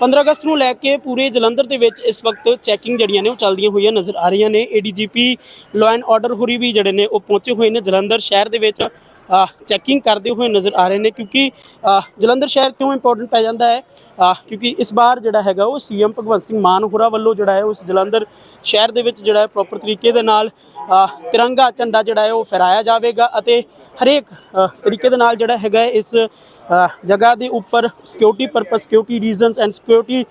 15 ਅਗਸਤ ਨੂੰ ਲੈ ਕੇ ਪੂਰੇ ਜਲੰਧਰ ਦੇ ਵਿੱਚ ਇਸ ਵਕਤ ਚੈਕਿੰਗ ਜਿਹੜੀਆਂ ਨੇ ਉਹ ਚੱਲਦੀਆਂ ਹੋਈਆਂ ਨਜ਼ਰ ਆ ਰਹੀਆਂ ਨੇ। ਏਡੀਜੀਪੀ ਲਾਅ ਐਂਡ ਆਰਡਰ ਹੋਰੀ ਵੀ ਜਿਹੜੇ ਨੇ ਉਹ ਪਹੁੰਚੇ ਹੋਏ ਨੇ ਜਲੰਧਰ ਸ਼ਹਿਰ ਦੇ ਵਿੱਚ। ਚੈਕਿੰਗ ਕਰਦੇ ਹੋਏ ਨਜ਼ਰ ਆ ਰਹੇ ਨੇ ਕਿਉਂਕਿ ਜਲੰਧਰ ਸ਼ਹਿਰ ਕਿਉਂ ਇੰਪੋਰਟੈਂਟ ਪੈ ਜਾਂਦਾ ਹੈ? ਕਿਉਂਕਿ ਇਸ ਵਾਰ ਜਿਹੜਾ ਹੈਗਾ ਉਹ ਸੀਐਮ ਭਗਵੰਤ ਸਿੰਘ ਮਾਨ ਹੋਰਾਂ ਵੱਲੋਂ ਜਿਹੜਾ ਹੈ ਉਸ ਜਲੰਧਰ ਸ਼ਹਿਰ ਦੇ ਵਿੱਚ ਜਿਹੜਾ ਹੈ ਪ੍ਰੋਪਰ ਤਰੀਕੇ ਦੇ ਨਾਲ ਤਿਰੰਗਾ ਝੰਡਾ ਜਿਹੜਾ ਹੈ ਉਹ ਫਹਿਰਾਇਆ ਜਾਵੇਗਾ ਅਤੇ ਹਰੇਕ ਤਰੀਕੇ ਦੇ ਨਾਲ ਜਿਹੜਾ ਹੈਗਾ ਇਸ ਜਗ੍ਹਾ ਦੇ ਉੱਪਰ security purpose security reasons and security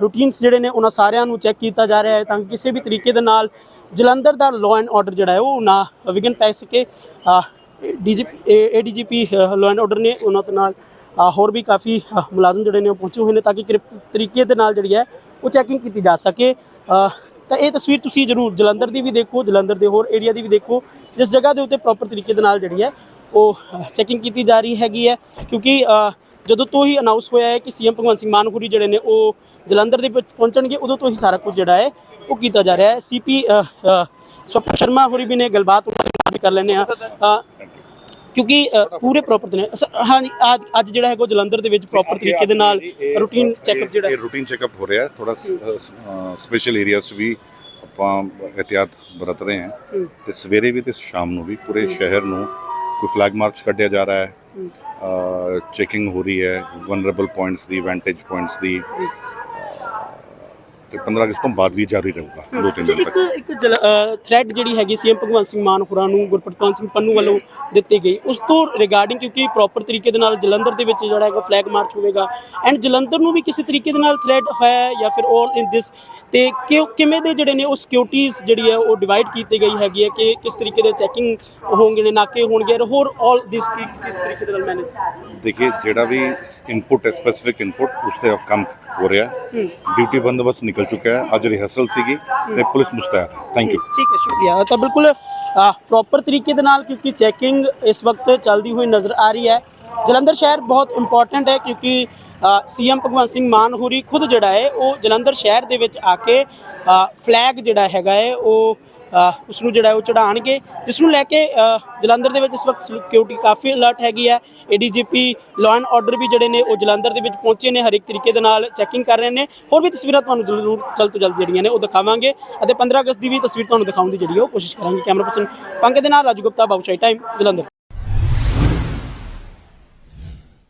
routines ਜਿਹੜੇ ਨੇ ਉਹਨਾਂ ਸਾਰਿਆਂ ਨੂੰ ਚੈੱਕ ਕੀਤਾ ਜਾ ਰਿਹਾ ਹੈ ਤਾਂ ਕਿ ਕਿਸੇ ਵੀ ਤਰੀਕੇ ਦੇ ਨਾਲ ਜਲੰਧਰ ਦਾ ਲਾਅ ਐਂਡ ਆਰਡਰ ਜਿਹੜਾ ਹੈ ਉਹ ਨਾ ਵਿਘਨ ਪੈ ਸਕੇ। DGP ADGP law and order ਨੇ ਉਹਨਾਂ ਦੇ ਨਾਲ ਹੋਰ ਵੀ ਕਾਫੀ ਮੁਲਾਜ਼ਮ ਜਿਹੜੇ ਨੇ ਉਹ ਪਹੁੰਚੇ ਹੋਏ ਨੇ ਤਾਂ ਕਿ ਕਿਰਪ- ਤਰੀਕੇ ਦੇ ਨਾਲ ਜਿਹੜੀ ਹੈ ਉਹ ਚੈਕਿੰਗ ਕੀਤੀ ਜਾ ਸਕੇ। ਤਾਂ ਇਹ ਤਸਵੀਰ ਤੁਸੀਂ ਜ਼ਰੂਰ ਜਲੰਧਰ ਦੀ ਵੀ ਦੇਖੋ, ਜਲੰਧਰ ਦੇ ਹੋਰ ਏਰੀਆ ਦੀ ਵੀ ਦੇਖੋ, ਜਿਸ ਜਗ੍ਹਾ ਦੇ ਉੱਤੇ ਪ੍ਰੋਪਰ ਤਰੀਕੇ ਦੇ ਨਾਲ ਜਿਹੜੀ ਹੈ ਉਹ ਚੈਕਿੰਗ ਕੀਤੀ ਜਾ ਰਹੀ ਹੈਗੀ ਹੈ। ਕਿਉਂਕਿ ਜਦੋਂ ਤੋਂ ਹੀ ਅਨਾਉਂਸ ਹੋਇਆ ਹੈ ਕਿ ਸੀਐਮ ਭਗਵੰਤ ਸਿੰਘ ਮਾਨ ਹੋਰੀ ਜਿਹੜੇ ਨੇ ਉਹ ਜਲੰਧਰ ਦੇ ਵਿੱਚ ਪਹੁੰਚਣਗੇ, ਉਦੋਂ ਤੋਂ ਹੀ ਸਾਰਾ ਕੁਝ ਜਿਹੜਾ ਹੈ ਉਹ ਕੀਤਾ ਜਾ ਰਿਹਾ ਹੈ। ਸੀਪੀ ਸਵਪਨ ਸ਼ਰਮਾ ਹੋਰੀ ਵੀ ਨੇ, ਗੱਲਬਾਤ ਉਹਨਾਂ ਕਰ ਲੈਣੇ ਆ ਕਿਉਂਕਿ ਪੂਰੇ ਪ੍ਰੋਪਰ ਨੇ ਹਾਂਜੀ ਅੱਜ- ਅੱਜ ਜਿਹੜਾ ਹੈਗਾ ਜਲੰਧਰ ਦੇ ਵਿੱਚ ਪ੍ਰੋਪਰ ਤਰੀਕੇ ਦੇ ਨਾਲ ਰੂਟੀਨ ਚੈੱਕਅਪ ਜਿਹੜਾ ਇਹ ਰੂਟੀਨ ਚੈੱਕਅਪ ਹੋ ਰਿਹਾ ਥੋੜਾ ਸਪੈਸ਼ਲ ਏਰੀਆਸ ਵੀ ਆਪਾਂ ਇhtiyat ਬਰਤ ਰਹੇ ਹਾਂ। ਤੇ ਸਵੇਰੇ ਵੀ ਤੇ ਸ਼ਾਮ ਨੂੰ ਵੀ ਪੂਰੇ ਸ਼ਹਿਰ ਨੂੰ ਕੋਈ ਫਲੈਗ ਮਾਰਚ ਕੱਢਿਆ ਜਾ ਰਿਹਾ ਹੈ। ਚੈਕਿੰਗ ਹੋ ਰਹੀ ਹੈ। ਵਨਰੇਬਲ ਪੁਆਇੰਟਸ ਦੀ ਵੈਂਟੇਜ ਪੁਆਇੰਟਸ ਦੀ। ਤੇ 15 ਅਗਸਤ ਤੋਂ ਬਾਅਦ ਵੀ ਜਾਰੀ ਰਹੂਗਾ ਦੋ ਤਿੰਨ ਦਿਨ ਇੱਕ ਤੱਕ ਇੱਕ ਥ੍ਰੈਡ ਜਿਹੜੀ ਹੈਗੀ ਸੀਐਮ ਭਗਵੰਤ ਸਿੰਘ ਮਾਨ ਹੋਰਾਂ ਨੂੰ ਗੁਰਪ੍ਰਤਾਪ ਸਿੰਘ ਪੰਨੂ ਵੱਲੋਂ ਦਿੱਤੀ ਗਈ। ਉਸ ਤੋਂ ਰਿਗਾਰਡਿੰਗ ਕਿਉਂਕਿ ਪ੍ਰੋਪਰ ਤਰੀਕੇ ਦੇ ਨਾਲ ਜਲੰਧਰ ਦੇ ਵਿੱਚ ਜਿਹੜਾ ਹੈਗਾ ਫਲੈਗ ਮਾਰਚ ਹੋਵੇਗਾ। ਐਂਡ ਜਲੰਧਰ ਨੂੰ ਵੀ ਕਿਸੇ ਤਰੀਕੇ ਦੇ ਨਾਲ ਥ੍ਰੈਡ ਹੋਇਆ ਹੈ ਜਾਂ ਫਿਰ ਆਲ ਇਨ ਦਿਸ ਤੇ ਕਿਵੇਂ ਦੇ ਜਿਹੜੇ ਨੇ ਉਹ ਸਿਕਿਉਰਿਟੀਜ਼ ਜਿਹੜੀ ਹੈ ਉਹ ਡਿਵਾਈਡ ਕੀਤੀ ਗਈ ਹੈਗੀ ਹੈ? ਕਿ ਕਿਸ ਤਰੀਕੇ ਦੇ ਚੈਕਿੰਗ ਹੋਣਗੇ ਨੇ ਨਾਕੇ ਹੋਣਗੇ? ਹੋਰ ਆਲ ਦਿਸ ਕਿਸ ਤਰੀਕੇ ਦੇ ਨਾਲ ਮੈਨੇਜ ਦੇਖिए ਜਿਹੜਾ ਵੀ ਇਨਪੁਟ ਹੈ ਸਪੈਸੀਫਿਕ ਇਨਪੁਟ ਉਸ ਤੇ ਕੰਮ ਹੋ ਰਿਹਾ ਡਿਊਟੀ ਬੰਦੋਬਸਤ ਨਿਕਲ ਚੁੱਕਾ ਹੈ ਅੱਜ ਰਿਹਰਸਲ ਸੀਗੀ ਤੇ ਪੁਲਿਸ ਮੁਸਤੈਦ ਹੈ ਥੈਂਕ ਯੂ ਠੀਕ ਹੈ ਸ਼ੁਕਰੀਆ ਤਾਂ ਬਿਲਕੁਲ ਪ੍ਰੋਪਰ ਤਰੀਕੇ ਦੇ ਨਾਲ ਕਿਉਂਕਿ ਚੈਕਿੰਗ ਇਸ ਵਕਤ ਚੱਲਦੀ ਹੋਈ ਨਜ਼ਰ ਆ ਰਹੀ ਹੈ ਜਲੰਧਰ ਸ਼ਹਿਰ ਬਹੁਤ ਇੰਪੋਰਟੈਂਟ ਹੈ ਕਿਉਂਕਿ ਸੀਐਮ ਭਗਵੰਤ ਸਿੰਘ ਮਾਨ ਹੋਰੀ ਖੁਦ ਜਿਹੜਾ ਹੈ ਉਹ ਜਲੰਧਰ ਸ਼ਹਿਰ ਦੇ ਵਿੱਚ ਆ ਕੇ ਫਲੈਗ ਜਿਹੜਾ ਹੈਗਾ ਹੈ ਉਹ ਉਸ ਨੂੰ ਜਿਹੜਾ ਉਹ ਚੜਾਣਗੇ ਜਿਸ ਨੂੰ ਲੈ ਕੇ ਜਲੰਧਰ ਦੇ ਵਿੱਚ ਇਸ ਵਕਤ ਸਿਕਿਉਰਿਟੀ ਕਾਫੀ ਅਲਰਟ ਹੈਗੀ ਹੈ। ਏਡੀਜੀਪੀ ਲਾਅ ਐਂਡ ਆਰਡਰ ਵੀ ਜਿਹੜੇ ਨੇ, ਉਹ ਜਲੰਧਰ ਦੇ ਵਿੱਚ ਪਹੁੰਚੇ ਨੇ ਹਰ ਇੱਕ ਤਰੀਕੇ ਦੇ ਨਾਲ ਚੈਕਿੰਗ ਕਰ ਰਹੇ ਨੇ। ਹੋਰ ਵੀ ਤਸਵੀਰਾਂ ਤੁਹਾਨੂੰ ਜ਼ਰੂਰ ਜਲਦ ਤੋਂ ਜਲਦ ਜਿਹੜੀਆਂ ਨੇ, ਉਹ ਦਿਖਾਵਾਂਗੇ। ਅਤੇ 15 ਅਗਸਤ ਦੀ ਵੀ ਤਸਵੀਰ ਤੁਹਾਨੂੰ ਦਿਖਾਉਣ ਦੀ ਜਿਹੜੀ ਉਹ ਕੋਸ਼ਿਸ਼ ਕਰਾਂਗੇ। ਕੈਮਰਾ ਪਰਸਨ ਪੰਕਜ ਦੇ ਨਾਲ, ਰਾਜੂ ਗੁਪਤਾ ਬਾਬੂ ਸ਼ਾਹੀ ਟਾਈਮ, ਜਲੰਧਰ।